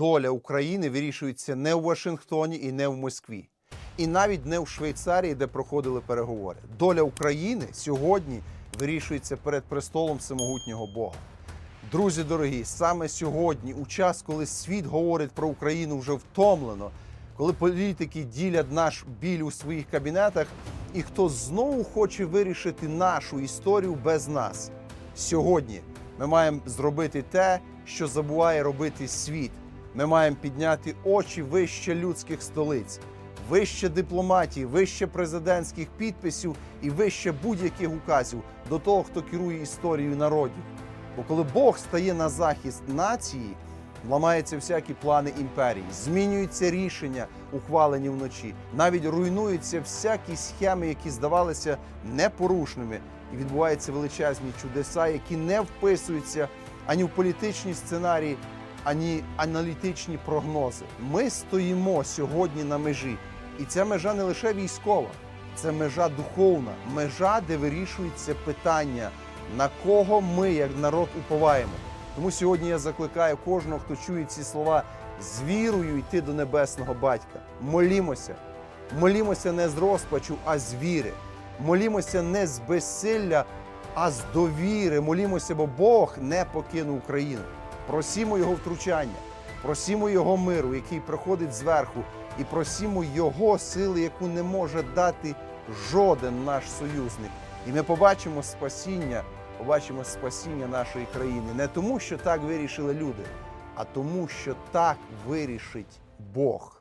доля України вирішується не в Вашингтоні і не в Москві, і навіть не в Швейцарії, де проходили переговори. Доля України сьогодні вирішується перед престолом всемогутнього Бога. Друзі дорогі, саме сьогодні, у час, коли світ говорить про Україну вже втомлено, коли політики ділять наш біль у своїх кабінетах, і хто знову хоче вирішити нашу історію без нас. Сьогодні ми маємо зробити те, що забуває робити світ. Ми маємо підняти очі вище людських столиць, вище дипломатії, вище президентських підписів і вище будь-яких указів до того, хто керує історією народів. Бо коли Бог стає на захист нації, ламаються всякі плани імперії, змінюються рішення, ухвалені вночі, навіть руйнуються всякі схеми, які здавалися непорушними, і відбуваються величезні чудеса, які не вписуються ані в політичні сценарії, ані аналітичні прогнози. Ми стоїмо сьогодні на межі, і ця межа не лише військова, це межа духовна, межа, де вирішується питання, на кого ми, як народ, уповаємо. Тому сьогодні я закликаю кожного, хто чує ці слова, з вірою йти до небесного батька. Молімося. Молімося не з розпачу, а з віри. Молімося не з безсилля, а з довіри. Молімося, бо Бог не покинув Україну. Просімо Його втручання, просімо Його миру, який приходить зверху, і просімо Його сили, яку не може дати жоден наш союзник. І ми побачимо спасіння, побачимо спасіння нашої країни не тому, що так вирішили люди, а тому, що так вирішить Бог.